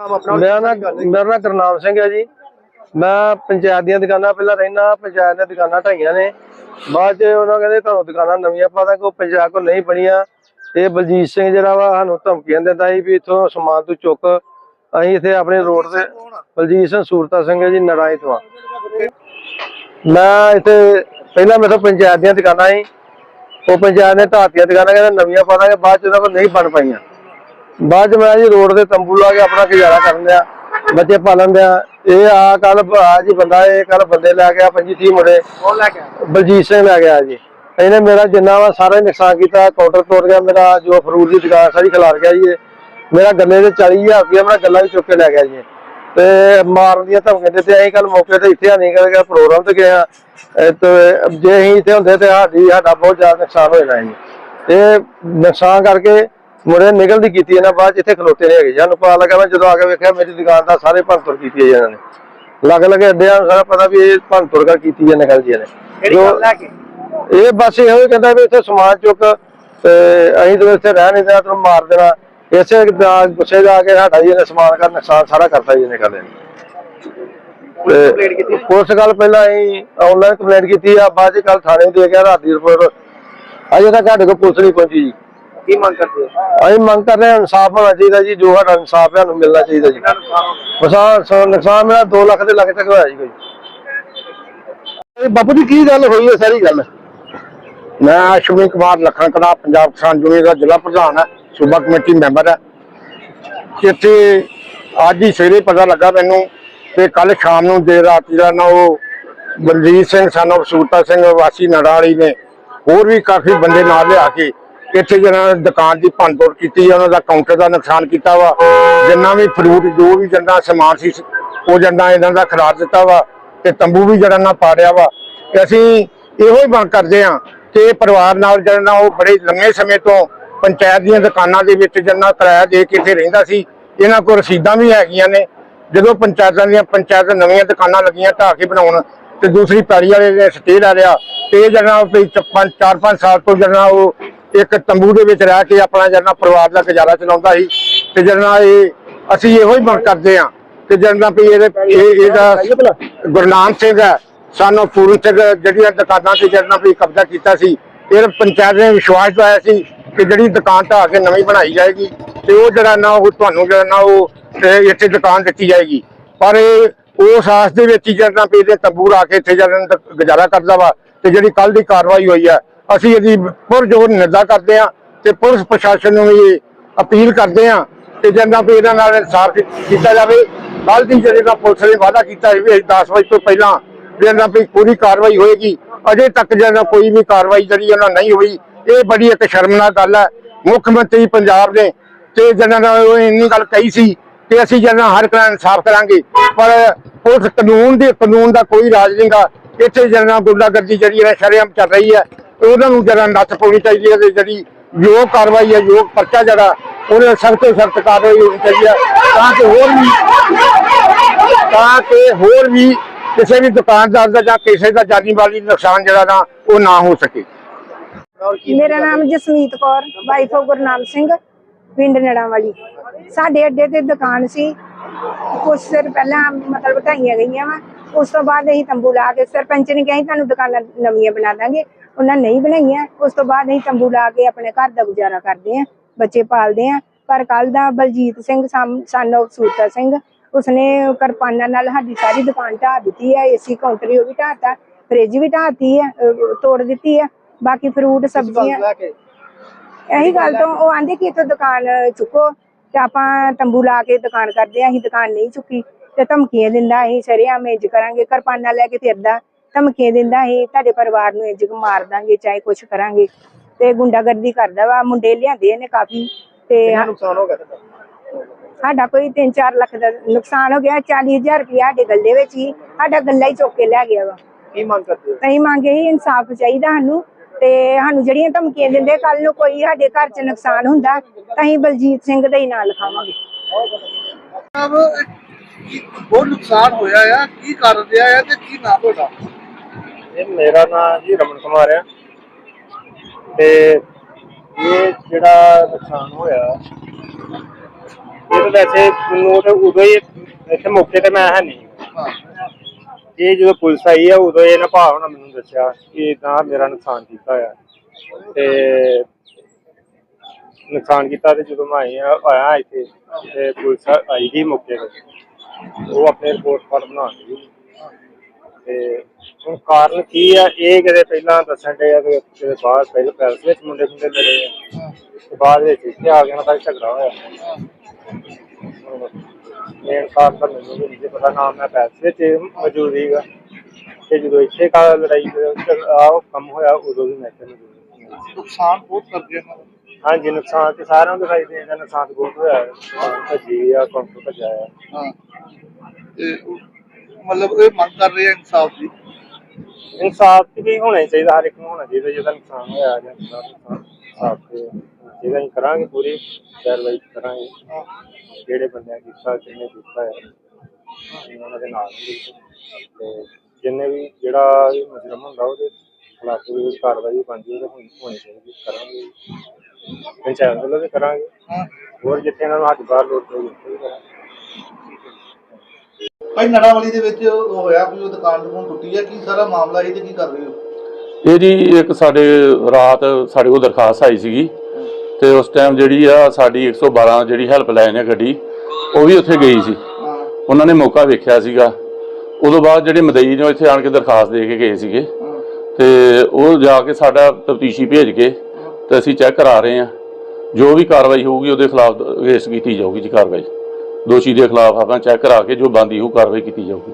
ਮੇਰਾ ਨਾਮ ਮੇਰਾ ਨਾਮ ਕਰਨਾਮ ਸਿੰਘ ਹੈ ਜੀ। ਮੈਂ ਪੰਚਾਇਤ ਦੀਆਂ ਦੁਕਾਨਾਂ ਪਹਿਲਾਂ ਰਹਿਣਾ ਪੰਚਾਇਤ ਦੀਆਂ ਦੁਕਾਨਾਂ ਢਾਈਆਂ ਨੇ। ਬਾਅਦ ਚ ਉਹਨਾਂ ਕਹਿੰਦੇ ਤੁਹਾਨੂੰ ਦੁਕਾਨਾਂ ਨਵੀਆਂ ਪਾ ਦਾਂਗੇ ਉਹ ਪੰਚਾਇਤ ਕੋਲ ਨਹੀਂ ਬਣੀਆਂ। ਇਹ ਬਲਜੀਤ ਸਿੰਘ ਜਿਹੜਾ ਵਾ ਸਾਨੂੰ ਧਮਕੀਆਂ ਦਿੰਦਾ ਸੀ ਵੀ ਇੱਥੋਂ ਸਮਾਨ ਤੂੰ ਚੁੱਕ। ਅਸੀਂ ਇੱਥੇ ਆਪਣੇ ਰੋਡ ਤੇ ਬਲਜੀਤ ਸਿੰਘ ਸੂਰਤਾ ਸਿੰਘ ਜੀ ਨਰਾਏ ਤੋਂ। ਮੈਂ ਇੱਥੇ ਪਹਿਲਾਂ ਮੇਰੇ ਤੋਂ ਪੰਚਾਇਤ ਦੀਆਂ ਦੁਕਾਨਾਂ ਸੀ। ਉਹ ਪੰਚਾਇਤ ਨੇ ਢਾਤੀਆਂ ਦੁਕਾਨਾਂ ਕਹਿੰਦੇ ਨਵੀਆਂ ਪਾ ਦਾਂਗੇ ਬਾਅਦ ਚ ਉਹਨਾਂ ਕੋਲ ਨਹੀਂ ਬਣ ਪਾਈਆਂ। ਬਾਅਦ ਚ ਮੈਂ ਜੀ ਰੋਡ ਤੇ ਤੰਬੂ ਲਾ ਕੇ ਆਪਣਾ ਗੁਜ਼ਾਰਾ ਕਰਨ ਦਿਆ ਬੱਚੇ ਪਾਲਣ ਦਿਆ। ਇਹ ਆ ਕੱਲ ਆ ਜੀ ਬੰਦਾ ਇਹ ਕੱਲ ਬੰਦੇ ਲੈ ਗਿਆ 25 30 ਮੁੰਡੇ। ਕੌਣ ਲੈ ਆਇਆ? ਬਲਜੀਤ ਸਿੰਘ ਲੈ ਗਿਆ ਜੀ। ਇਹਨੇ ਮੇਰਾ ਜਿੰਨਾ ਵਾ ਸਾਰਾ ਨੁਕਸਾਨ ਕੀਤਾ ਕਾਊਂਟਰ ਤੋੜ ਗਿਆ ਮੇਰਾ ਜੋ ਫਰੂਟ ਦੀ ਦੁਕਾਨ ਸਾਰੀ ਖਿਲਾਰ ਗਿਆ ਜੀ। ਮੇਰਾ ਗੱਲੇ ਤੇ 40000 ਰੁਪਇਆ ਮੇਰਾ ਗੱਲਾ ਵੀ ਚੁੱਕ ਕੇ ਲੈ ਗਿਆ ਜੀ। ਤੇ ਮਾਰਨ ਦੀਆਂ ਧਮਕੀਆਂ ਦਿੱਤੇ ਅਸੀਂ ਕੱਲ ਮੌਕੇ ਤੇ ਇੱਥੇ ਨਹੀਂ ਕਰ ਗਿਆ ਪ੍ਰੋਗਰਾਮ ਤੇ ਗਏ ਆ ਤੇ ਜੇ ਅਸੀਂ ਇੱਥੇ ਹੁੰਦੇ ਤੇ ਸਾਡੀ ਸਾਡਾ ਬਹੁਤ ਜ਼ਿਆਦਾ ਨੁਕਸਾਨ ਹੋ ਜਾਣਾ ਜੀ। ਇਹ ਨੁਕਸਾਨ ਕਰਕੇ ਮੁੰਡੇ ਨਿਕਲਦੀ ਕੀਤੀ ਇਹਨਾਂ ਬਾਅਦ ਇੱਥੇ ਖਲੋਤੇ ਨਹੀਂ ਹੈਗੇ। ਜਾਨੂੰ ਪਤਾ ਲੱਗਾ ਮੈਂ ਜਦੋਂ ਆ ਕੇ ਵੇਖਿਆ ਮੇਰੀ ਦੁਕਾਨ ਦਾ ਸਾਰੇ ਭੰਨਤੋੜ ਕੀਤੀ ਹੈ ਇਹਨਾਂ ਨੇ। ਲੱਗ ਲੱਗੇ ਅੱਡਿਆਂ ਨੂੰ ਸਾਰਾ ਪਤਾ ਵੀ ਇਹ ਭੰਨਤੋੜ ਕਰ ਕੀਤੀ ਹੈ ਨਿਕਲ ਜੀ ਨੇ। ਗੱਲ ਇਹ ਬਸ ਇਹੋ ਹੀ ਕਹਿੰਦਾ ਵੀ ਇੱਥੇ ਸਮਾਨ ਚੁੱਕ ਤੇ ਅਸੀਂ ਤਾਂ ਇੱਥੇ ਰਹਿ ਨਹੀਂ ਦੇਣਾ ਤੈਨੂੰ ਮਾਰ ਦੇਣਾ। ਇਸੇ ਦਾ ਗੁੱਸੇ ਜਾ ਕੇ ਸਾਡਾ ਜੀ ਇਹਨੇ ਸਮਾਨ ਕਰ ਨੁਕਸਾਨ ਸਾਰਾ ਕਰਤਾ ਜੀ ਇਹਨੇ ਕਰ ਲਿਆ। ਪੁਲਿਸ ਕੱਲ ਪਹਿਲਾਂ ਅਸੀਂ ਆਨਲਾਈਨ ਕੰਪਲੇਂਟ ਕੀਤੀ ਆ ਬਾਅਦ ਚ ਕੱਲ ਥਾਣੇ ਦੇ ਗਿਆ ਰਾਤ ਦੀ ਰਿਪੋਰਟ। ਅਜੇ ਤੱਕ ਸਾਡੇ ਕੋਲ ਪੁਲਿਸ ਨਹੀਂ ਪਹੁੰਚੀ ਜੀ। ਕੀ ਮੰਗ ਕਰਦੇ ਹੋ? ਅਸੀਂ ਮੰਗ ਕਰ ਰਹੇ ਹਾਂ ਇਨਸਾਫ ਹੋਣਾ ਚਾਹੀਦਾ ਜੀ ਜੋ ਸਾਡਾ ਇਨਸਾਫ ਹੈ ਸਾਨੂੰ ਮਿਲਣਾ ਚਾਹੀਦਾ ਜੀ। ਨੁਕਸਾਨ ਨੁਕਸਾਨ ਮੇਰਾ 2 ਲੱਖ ਦੇ ਲੱਖ ਤੱਕ ਹੋਇਆ ਜੀ ਕੋਈ। ਬਾਪੂ ਜੀ ਕੀ ਗੱਲ ਹੋਈ ਹੈ ਸਾਰੀ ਗੱਲ? ਮੈਂ ਅਸ਼ਵਨੀ ਕੁਮਾਰ ਲਖਨ ਕਲਾ ਪੰਜਾਬ ਕਿਸਾਨ ਯੂਨੀਅਨ ਦਾ ਜ਼ਿਲ੍ਹਾ ਪ੍ਰਧਾਨ ਹੈ ਸੂਬਾ ਕਮੇਟੀ ਮੈਂਬਰ ਹੈ। ਇੱਥੇ ਅੱਜ ਹੀ ਸਵੇਰੇ ਪਤਾ ਲੱਗਾ ਮੈਨੂੰ ਕਿ ਕੱਲ ਸ਼ਾਮ ਨੂੰ ਦੇਰ ਰਾਤ ਜਿਹੜਾ ਨਾ ਉਹ ਬਲਜੀਤ ਸਿੰਘ ਸਾਨੂੰ ਸੂਰਤਾ ਸਿੰਘ ਵਾਸੀ ਨੜਾਲੀ ਨੇ ਹੋਰ ਵੀ ਕਾਫੀ ਬੰਦੇ ਨਾਲ ਲਿਆ ਕੇ ਇੱਥੇ ਜਿਹੜਾ ਦੁਕਾਨ ਦੀ ਭੰਨਤੋੜ ਕੀਤੀ ਉਹਨਾਂ ਦਾ ਕਾਊਂਟਰ ਦਾ ਨੁਕਸਾਨ ਕੀਤਾ ਵਾ। ਜਿੰਨਾ ਵੀ ਫਰੂਟ ਜੋ ਵੀ ਜੰਦਾ ਸਮਾਨ ਸੀ, ਉਹ ਜੰਦਾ ਇਹਨਾਂ ਦਾ ਖਰਾਬ ਦਿੱਤਾ ਵਾ ਤੇ ਤੰਬੂ ਵੀ ਜਿਹੜਾ ਨਾ ਪਾੜਿਆ ਵਾ। ਤੇ ਅਸੀਂ ਇਹੋ ਹੀ ਮੰਗ ਕਰਦੇ ਹਾਂ ਕਿ ਪਰਿਵਾਰ ਨਾਲ ਜਿਹੜਾ ਉਹ ਬੜੇ ਲੰਮੇ ਸਮੇਂ ਤੋਂ ਪੰਚਾਇਤ ਦੀਆਂ ਦੁਕਾਨਾਂ ਦੇ ਵਿੱਚ ਜੰਨਾ ਕਿਰਾਇਆ ਦੇ ਕੇ ਇੱਥੇ ਰਹਿੰਦਾ ਸੀ। ਇਹਨਾਂ ਕੋਲ ਰਸੀਦਾਂ ਵੀ ਹੈਗੀਆਂ ਨੇ। ਜਦੋਂ ਪੰਚਾਇਤਾਂ ਦੀਆਂ ਪੰਚਾਇਤ ਨਵੀਆਂ ਦੁਕਾਨਾਂ ਲੱਗੀਆਂ ਢਾਹ ਕੇ ਬਣਾਉਣ ਤੇ ਦੂਸਰੀ ਪੈੜੀ ਵਾਲੇ ਨੇ ਸਟੇ ਲੈ ਲਿਆ, ਤੇ ਇਹ ਜਿਹੜਾ ਪੰਜ ਚਾਰ ਪੰਜ ਸਾਲ ਤੋਂ ਜਿਹੜਾ ਉਹ ਇੱਕ ਤੰਬੂ ਦੇ ਵਿੱਚ ਰਹਿ ਕੇ ਆਪਣਾ ਜਿਹੜਾ ਪਰਿਵਾਰ ਦਾ ਗੁਜ਼ਾਰਾ ਚਲਾਉਂਦਾ ਸੀ। ਤੇ ਜਿਹੜਾ ਇਹ ਅਸੀਂ ਇਹੋ ਹੀ ਮੰਗ ਕਰਦੇ ਹਾਂ ਕਿ ਜਿਹੜਾ ਵੀ ਇਹਦੇ ਇਹ ਇਹਦਾ ਗੁਰਨਾਮ ਸਿੰਘ ਹੈ ਸਾਨੂੰ ਪੂਰਨ ਸਿੰਘ ਜਿਹੜੀਆਂ ਦੁਕਾਨਾਂ ਤੇ ਜਿਹੜਾ ਵੀ ਕਬਜ਼ਾ ਕੀਤਾ ਸੀ ਇਹ ਪੰਚਾਇਤ ਨੇ ਵਿਸ਼ਵਾਸ ਦਵਾਇਆ ਸੀ ਕਿ ਜਿਹੜੀ ਦੁਕਾਨ ਢਾਹ ਕੇ ਨਵੀਂ ਬਣਾਈ ਜਾਏਗੀ ਤੇ ਉਹ ਜਿਹੜਾ ਨਾ ਉਹ ਤੁਹਾਨੂੰ ਜਿਹੜਾ ਨਾ ਉਹ ਇੱਥੇ ਦੁਕਾਨ ਦਿੱਤੀ ਜਾਏਗੀ। ਪਰ ਇਹ ਉਸ ਆਸ ਦੇ ਵਿੱਚ ਹੀ ਜਿਹੜਾ ਵੀ ਇਹਦੇ ਤੰਬੂ ਲਾ ਕੇ ਇੱਥੇ ਜਿਹੜਾ ਗੁਜ਼ਾਰਾ ਕਰਦਾ ਵਾ ਤੇ ਜਿਹੜੀ ਕੱਲ ਦੀ ਕਾਰਵਾਈ ਹੋਈ ਹੈ ਅਸੀਂ ਇਹਦੀ ਪੁਰਜੋਰ ਨਿੰਦਾ ਕਰਦੇ ਹਾਂ ਤੇ ਪੁਲਿਸ ਪ੍ਰਸ਼ਾਸਨ ਨੂੰ ਵੀ ਅਪੀਲ ਕਰਦੇ ਹਾਂ ਕਿ ਜਿਹੜਾ ਵੀ ਇਹਨਾਂ ਨਾਲ ਇਨਸਾਫ ਕੀਤਾ ਜਾਵੇ। ਕੱਲ ਦੀ ਜਿਹੜੇ ਪੁਲਿਸ ਨੇ ਵਾਅਦਾ ਕੀਤਾ ਸੀ ਵੀ 10 ਵਜੇ ਤੋਂ ਪਹਿਲਾਂ ਜਿਹੜਾ ਵੀ ਪੂਰੀ ਕਾਰਵਾਈ ਹੋਏਗੀ, ਅਜੇ ਤੱਕ ਜਿਹੜਾ ਕੋਈ ਵੀ ਕਾਰਵਾਈ ਜਿਹੜੀ ਉਹਨਾਂ ਨਹੀਂ ਹੋਈ, ਇਹ ਬੜੀ ਇੱਕ ਸ਼ਰਮਨਾਕ ਗੱਲ ਹੈ। ਮੁੱਖ ਮੰਤਰੀ ਪੰਜਾਬ ਨੇ ਤੇ ਜਿਹਨਾਂ ਦਾ ਉਹ ਇੰਨੀ ਗੱਲ ਕਹੀ ਸੀ ਕਿ ਅਸੀਂ ਜਿਹੜਾ ਹਰ ਤਰ੍ਹਾਂ ਇਨਸਾਫ ਕਰਾਂਗੇ, ਪਰ ਪੁਲਿਸ ਕਾਨੂੰਨ ਦੇ, ਕਾਨੂੰਨ ਦਾ ਕੋਈ ਰਾਜ ਨਹੀਂਗਾ ਇੱਥੇ ਜਿਹੜਾ ਗੁੰਡਾਗਰਦੀ ਜਿਹੜੀ ਹੈ ਸ਼ਰੇਆਮ ਚੱਲ ਰਹੀ ਹੈ ਉਹਨਾਂ ਨੂੰ ਜਿਹੜਾ ਨੱਥ ਪਾਉਣੀ ਚਾਹੀਦੀ ਹੈ ਤੇ ਜਿਹੜੀ ਯੋਗ ਕਾਰਵਾਈ ਹੈ ਯੋਗ ਪਰਚਾ ਜਿਹੜਾ ਉਹਨੇ ਸਖਤ ਤੋਂ ਸਖਤ ਕਾਰਵਾਈ ਹੋਣੀ ਚਾਹੀਦੀ ਹੈ ਤਾਂ ਕਿ ਹੋਰ ਵੀ ਤਾਂ ਕਿ ਹੋਰ ਵੀ ਕਿਸੇ ਵੀ ਦੁਕਾਨਦਾਰ ਦਾ ਜਾਂ ਕਿਸੇ ਦਾ ਜਾਨੀ ਮਾਲੀ ਨੁਕਸਾਨ ਜਿਹੜਾ ਨਾ ਉਹ ਨਾ ਹੋ ਸਕੇ। ਮੇਰਾ ਨਾਮ ਜਸਮੀਤ ਕੌਰ ਵਾਈਫ ਆਫ ਗੁਰਨਾਮ ਸਿੰਘ ਪਿੰਡ ਨੜਾਂ ਵਾਲੀ ਸਾਡੇ ਅੱਡੇ ਤੇ ਦੁਕਾਨ ਸੀ ਕੁਛ ਸਿਰ ਪਹਿਲਾਂ ਮਤਲਬ ਢਾਈਆਂ ਗਈਆਂ ਵਾ। ਉਸ ਤੋਂ ਬਾਅਦ ਅਸੀਂ ਤੰਬੂ ਲਾ ਕੇ ਸਰਪੰਚ ਨੇ ਕਿਹਾ ਤੁਹਾਨੂੰ ਦੁਕਾਨਾਂ ਨਵੀਆਂ ਬਣਾ ਦਾਂਗੇ। ਉਹਨਾਂ ਨਹੀਂ ਬਣਾਈਆਂ। ਉਸ ਤੋਂ ਬਾਅਦ ਅਸੀਂ ਤੰਬੂ ਲਾ ਕੇ ਆਪਣੇ ਘਰ ਦਾ ਗੁਜ਼ਾਰਾ ਕਰਦੇ ਆਂ ਬੱਚੇ ਪਾਲਦੇ ਆਂ ਪਰ ਕੱਲ ਦਾ ਬਲਜੀਤ ਸਿੰਘ ਸਨ ਸੂਰਤਾ ਸਿੰਘ ਉਸਨੇ ਕਿਰਪਾਨਾਂ ਨਾਲ ਸਾਡੀ ਸਾਰੀ ਦੁਕਾਨ ਢਾਹ ਦਿੱਤੀ ਹੈ ਏਸੀ ਕਾਊਂਟਰ ਉਹ ਵੀ ਢਾਤਾ ਫ੍ਰਿਜ ਵੀ ਢਾਤੀ ਹੈ ਤੋੜ ਦਿੱਤੀ ਹੈ ਬਾਕੀ ਫਰੂਟ ਸਬਜ਼ੀਆਂ ਇਹੀ ਗੱਲ ਤੋਂ ਉਹ ਆਂਦੇ ਕਿ ਇੱਥੋਂ ਦੁਕਾਨ ਚੁੱਕੋ ਤੇ ਆਪਾਂ ਤੰਬੂ ਲਾ ਕੇ ਦੁਕਾਨ ਕਰਦੇ ਆਂ ਅਸੀਂ ਦੁਕਾਨ ਨਹੀਂ ਚੁੱਕੀ। ਤੇ ਧਮਕੀਆਂ ਦਿੰਦਾ ਅਸੀਂ ਸ਼ਰੇਆਮ ਇੰਜ ਕਰਾਂਗੇ ਕਿਰਪਾਨਾਂ ਲੈ ਕੇ ਫਿਰਦਾ ਧਮਕੀਆਂ ਦਿੰਦਾ ਅਸੀਂ ਤੁਹਾਡੇ ਪਰਿਵਾਰ ਨੂੰ ਇੰਜ ਮਾਰ ਦਾਂਗੇ ਚਾਹੇ ਕੁਛ ਕਰਾਂਗੇ। ਤੇ ਗੁੰਡਾਗਰਦੀ ਕਰਦਾ ਵਾ ਮੁੰਡੇ ਲਿਆਂਦੇ ਨੇ ਕਾਫੀ ਤੇ ਨੁਕਸਾਨ ਹੋ ਗਿਆ ਸਾਡਾ ਕੋਈ 3-4 ਲੱਖ ਦਾ ਨੁਕਸਾਨ ਹੋ ਗਿਆ 40000 ਰੁਪਇਆ ਸਾਡੇ ਗੱਲੇ ਵਿੱਚ ਹੀ ਸਾਡਾ ਗੱਲਾ ਹੀ ਚੁੱਕ ਕੇ ਲੈ ਗਿਆ ਵਾ। ਕੀ ਮੰਗ ਕਰਦੇ ਹੋ? ਅਸੀਂ ਮੰਗੇ ਹੀ ਇਨਸਾਫ ਚਾਹੀਦਾ ਸਾਨੂੰ ਤੇ ਸਾਨੂੰ ਜਿਹੜੀਆਂ ਧਮਕੀਆਂ ਦਿੰਦੇ ਕੱਲ ਨੂੰ ਕੋਈ ਸਾਡੇ ਘਰ 'ਚ ਨੁਕਸਾਨ ਹੁੰਦਾ ਤਾਂ ਅਸੀਂ ਬਲਜੀਤ ਸਿੰਘ ਦਾ ਹੀ ਨਾਂ ਲਿਖਾਵਾਂਗੇ। ਬਹੁਤ ਨੁਕਸਾਨ ਹੋਇਆ ਆ? ਕੀ ਕਰ ਰਿਹਾ ਆ ਤੇ ਕੀ ਨਾ ਤੁਹਾਡਾ? ਇਹ ਮੇਰਾ ਨਾਮ ਜੀ ਰਮਨ ਕੁਮਾਰ ਆ। ਤੇ ਇਹ ਜਿਹੜਾ ਨੁਕਸਾਨ ਹੋਇਆ ਇਹ ਤਾਂ ਵੈਸੇ ਮੈਨੂੰ ਤੇ ਉਦੋਂ ਹੀ ਇੱਥੇ ਮੌਕੇ ਤੇ ਮੈਂ ਹੈ ਨਹੀਂ। ਹਾਂ। ਇਹ ਜਦੋਂ ਪੁਲਿਸ ਆਈ ਆ ਉਦੋਂ ਇਹ ਨਾ ਭਾਵ ਨੇ ਮੈਨੂੰ ਦੱਸਿਆ ਕਿ ਇਦਾਂ ਮੇਰਾ ਨੁਕਸਾਨ ਕੀਤਾ ਆ। ਤੇ ਨੁਕਸਾਨ ਕੀਤਾ ਤੇ ਜਦੋਂ ਮੈਂ ਆਇਆ ਆਇਆ ਇੱਥੇ ਤੇ ਪੁਲਿਸ ਆਈ ਗਈ ਮੌਕੇ ਤੇ। ਉਹ ਆਪਣੇ ਰਿਪੋਰਟ ਫਾਰਮ ਬਣਾ ਤੇ ਹੁਣ ਕਾਰਨ ਕੀ ਆ, ਇਹ ਕਿਤੇ ਪਹਿਲਾਂ ਦੱਸਣ ਦੇ ਆ ਕਿ ਕਿਤੇ ਬਾਹਰ ਪਹਿਲਾਂ ਪੈਲਸ ਵਿੱਚ ਮੁੰਡੇ ਮੁੰਡੇ ਲੜੇ ਆ। ਤੇ ਬਾਅਦ ਵਿੱਚ ਇੱਥੇ ਆ ਗਿਆ ਤਾਂ ਝਗੜਾ ਹੋਇਆ। ਮੇਨ ਕਾਰਨ ਤਾਂ ਮੈਨੂੰ ਵੀ ਨਹੀਂ ਪਤਾ, ਨਾ ਮੈਂ ਪੈਲਸ ਵਿੱਚ ਮੌਜੂਦ ਸੀਗਾ। ਤੇ ਜਦੋਂ ਇੱਥੇ ਕਾ ਲੜਾਈ ਆ ਉਹ ਕੰਮ ਹੋਇਆ, ਉਦੋਂ ਵੀ ਮੈਂ ਇੱਥੇ ਮੌਜੂਦ ਸੀ ਨੁਕਸਾਨ ਬਹੁਤ ਕਰਦੇ ਆ। ਹਾਂਜੀ ਨੁਕਸਾਨ ਤੇ ਸਾਰਿਆਂ ਨੂੰ ਦਿਖਾਈ ਦੇ ਨੁਕਸਾਨ ਤਾਂ ਬਹੁਤ ਹੋਇਆ। ਹੈ। ਭੱਜੀ ਆ ਕਾਊਂਟਰ ਭੱਜਾ ਆ ਹਾਂ। ਤੇ ਉਹ- ਮਤਲਬ ਇਹ ਮੰਗ ਕਰ ਰਹੇ ਆ ਇਨਸਾਫ ਦੀ? ਇਨਸਾਫ ਤੇ ਵੀ ਹੋਣਾ ਹੀ ਚਾਹੀਦਾ ਹਰ ਇੱਕ ਨੂੰ ਹੋਣਾ ਚਾਹੀਦਾ ਜਿਹਦਾ ਨੁਕਸਾਨ ਹੋਇਆ ਜਾਂ ਜਿਹਦਾ ਨੁਕਸਾਨ ਇਨਸਾਫ ਤੇ ਜਿਹਦਾ ਅਸੀਂ ਕਰਾਂਗੇ ਪੂਰੀ ਕਾਰਵਾਈ ਕਰਾਂਗੇ। ਜਿਹੜੇ ਬੰਦਿਆਂ ਕੀਤਾ ਕਿੰਨੇ ਕੀਤਾ ਹੈ ਅਸੀਂ ਉਹਨਾਂ ਦੇ ਨਾਲ ਹਾਂ ਬਿਲਕੁਲ। ਤੇ ਜਿੰਨੇ ਵੀ ਜਿਹੜਾ ਵੀ ਮੁਜਰਮ ਹੁੰਦਾ ਉਹਦੇ ਖਿਲਾਫ ਕਾਰਵਾਈ ਬਣਦੀ ਹੋਣੀ ਚਾਹੀਦੀ ਕਰਾਂਗੇ। ਪੰਚਾਇਤ ਵੱਲੋਂ ਵੀ ਕਰਾਂਗੇ। ਹਾਂ। ਹੋਰ ਜਿੱਥੇ ਇਹਨਾਂ ਨੂੰ ਹੱਥ ਬਾਹਰ ਲੋੜ ਪਈ ਉੱਥੇ ਵੀ ਕਰਾਂਗੇ। ਭਾਈ ਨੜਾਵਾਲੀ ਦੇ ਵਿੱਚ ਉਹ ਹੋਇਆ ਕੋਈ ਉਹ ਦੁਕਾਨ ਦੁਕਾਨ ਟੁੱਟੀ ਆ ਕੀ ਸਾਰਾ ਮਾਮਲਾ ਇਹ ਤੇ ਕੀ ਕਰ ਰਹੇ ਹੋ? ਇਹ ਜੀ ਇੱਕ ਸਾਡੇ ਰਾਤ ਸਾਡੇ ਕੋਲ ਦਰਖਾਸਤ ਆਈ ਸੀਗੀ ਤੇ ਉਸ ਟਾਈਮ ਜਿਹੜੀ ਆ ਸਾਡੀ 112 ਜਿਹੜੀ ਹੈਲਪ ਲਾਈਨ ਹੈ ਗੱਡੀ ਉਹ ਵੀ ਉੱਥੇ ਗਈ ਸੀ। ਹਾਂ। ਉਹਨਾਂ ਨੇ ਮੌਕਾ ਵੇਖਿਆ ਸੀਗਾ। ਉਦੋਂ ਬਾਅਦ ਜਿਹੜੇ ਮਦਈ ਨੇ ਉਹ ਇੱਥੇ ਆਣ ਕੇ ਦਰਖਾਸਤ ਦੇ ਕੇ ਗਏ ਸੀਗੇ। ਹਾਂ। ਤੇ ਉਹ ਜਾ ਕੇ ਸਾਡਾ ਤਫਤੀਸ਼ੀ ਭੇਜ ਕੇ ਤੇ ਅਸੀਂ ਚੈੱਕ ਕਰਾ ਰਹੇ ਹਾਂ। ਜੋ ਵੀ ਕਾਰਵਾਈ ਹੋਊਗੀ, ਉਹਦੇ ਖਿਲਾਫ ਅਗੇਂਸਟ ਕੀਤੀ ਜਾਊਗੀ ਜੀ ਕਾਰਵਾਈ। ਦੋਸ਼ੀ ਦੇ ਖਿਲਾਫ ਆਪਾਂ ਚੈੱਕ ਕਰਾ ਕੇ ਜੋ ਬੰਦੀ ਹੋਊ ਕਾਰਵਾਈ ਕੀਤੀ ਜਾਊਗੀ।